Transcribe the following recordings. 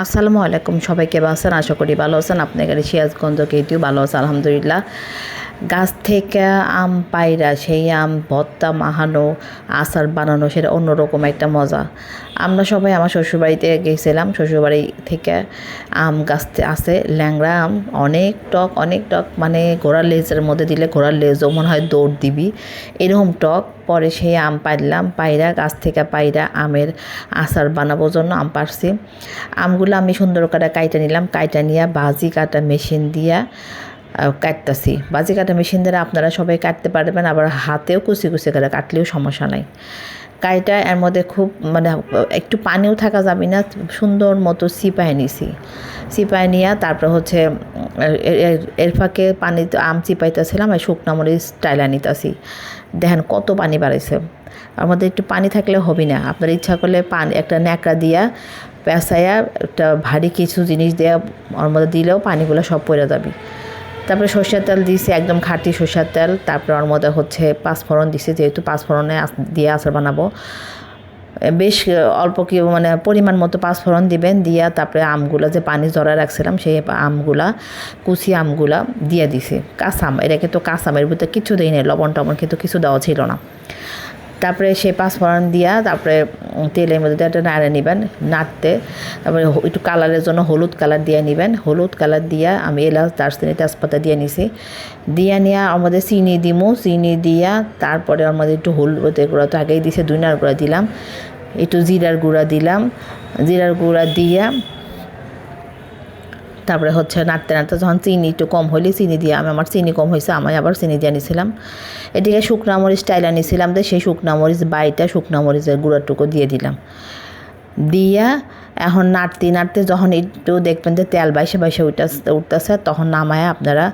আসসালামু আলাইকুম সবাইকে আছেন? আশা করি ভালো আছেন। আপনাদের সিয়াজগঞ্জ কেটিও ভালো আছে আলহামদুলিল্লাহ। গাছ থেকে আম পায়রা সেই আম ভর্তা মাহানো আচার বানানো, সেটা অন্যরকম একটা মজা। আমরা সবাই আমার শ্বশুরবাড়িতে গেছিলাম, শ্বশুরবাড়ি থেকে আম গাছ আছে, ল্যাংড়া আম, অনেক টক অনেক টক মানে ঘোড়ার লেজের মধ্যে দিলে ঘোড়ার লেজও মনে হয় দৌড় দিবি। এরকম টক, পরে সেই আম পাইলাম পায়রা গাছ থেকে পায়রা আমের আচার বানাবোর জন্য আম পারছি। আমগুলো আমি সুন্দর করে কাইটা নিলাম, কাইটা নিয়ে বাজি কাটা মেশিন দিয়া কাটতাছি। বাজি কাটা মেশিন দ্বারা আপনারা সবাই কাটতে পারবেন, আবার হাতেও কুচি কুচি করে কাটলেও সমস্যা নাই। কাইটা এর মধ্যে খুব মানে একটু পানিও থাকা যাবে না, সুন্দর মতো সিপাই নিছি। সিপাই নিয়ে তারপর হচ্ছে এর- ফাঁকে পানি আম চিপাইতেছিলাম আর শুকনো মরিচ টাইলা নিতেছি। দেখেন কত পানি বাড়াইছে। আর মধ্যে একটু পানি থাকলে হবে না। আপনার ইচ্ছা করলে পানি, একটা ন্যাকড়া দিয়া পেঁচাইয়া একটা ভারী কিছু জিনিস দেওয়া ওর মধ্যে দিলেও পানিগুলো সব পড়ে যাবে। তারপরে সর্ষের তেল দিয়েছি, একদম খাঁটি সর্ষের তেল। তারপরে ওর মধ্যে হচ্ছে পাঁচফোড়ন দিছি যেহেতু পাঁচফোড়নে দিয়ে আচার বানাবো। বেশ অল্প কি মানে পরিমাণ মতো পাঁচফোড়ন দিবেন, দিয়া তারপরে আমগুলো, যে পানি জড়া রাখছিলাম, সেই আমগুলা, কুচি আমগুলা দিয়ে দিছি। কাঁচাম এটা কিন্তু কাঁচাম এর ভিতরে কিছু দিই নেই লবণ টবণ কিন্তু কিছু দেওয়া ছিল না। তারপরে সেই পাঁচফোড়ন দিয়া তারপরে তেলের মধ্যে একটা নাড়ে নেবেন, নাড়তে। তারপরে একটু কালারের জন্য হলুদ কালার দিয়ে নেবেন। হলুদ কালার দিয়া আমি এলাচ, দারচিনি, তেজপাতা দিয়ে নিছি। দিয়া নিয়ে মধ্যে চিনি দিমু। চিনি দিয়া তারপরে মধ্যে একটু হলুদ গুঁড়া, তো আগেই দিছে দুইনার গুঁড়া দিলাম। একটু জিরার গুঁড়া দিলাম। জিরার গুঁড়া দিয়া তারপরে হচ্ছে নাড়তে নাড়তে যখন চিনি একটু কম হইলে চিনি দিয়ে আমি আমার চিনি কম হয়েছে আমি আবার চিনি দিয়ে নিছিলাম এদিকে শুকনা মরিচ টাইলা নিয়েছিলাম তো সেই শুকনা মরিচ বাইটা শুকনা মরিচের গুঁড়াটুকু দিয়ে দিলাম। দিয়া এখন নাড়তে নাড়তে যখন একটু দেখবেন যে তেল বাইসে বাইসে উঠতে উঠতেছে, তখন নামায় আপনারা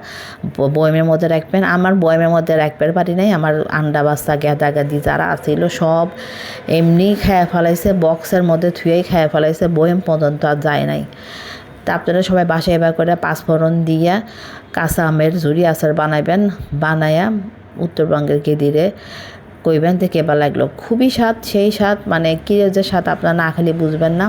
বয়মের মধ্যে রাখবেন। আমার বয়মের মধ্যে রাখতে পারি নাই, আমার আন্ডা বাচ্চা, গেদা গেদি যারা আছিল সব এমনি খেয়ে ফেলাইছে বক্সের মধ্যে থুয়েই খেয়ে ফেলাইছে, বয়ম পর্যন্ত আর যায় নাই। তা আপনারা সবাই বাসায় এবার করে পাঁচফোড়ন দিয়া কাঁচা আমের ঝুড়ি আচার বানাবেন বানায়া উত্তরবঙ্গের কেদিরে কইবেন থেকে এবার লাগল। খুবই স্বাদ, সেই স্বাদ মানে কী যে স্বাদ আপনারা না খেলে বুঝবেন না।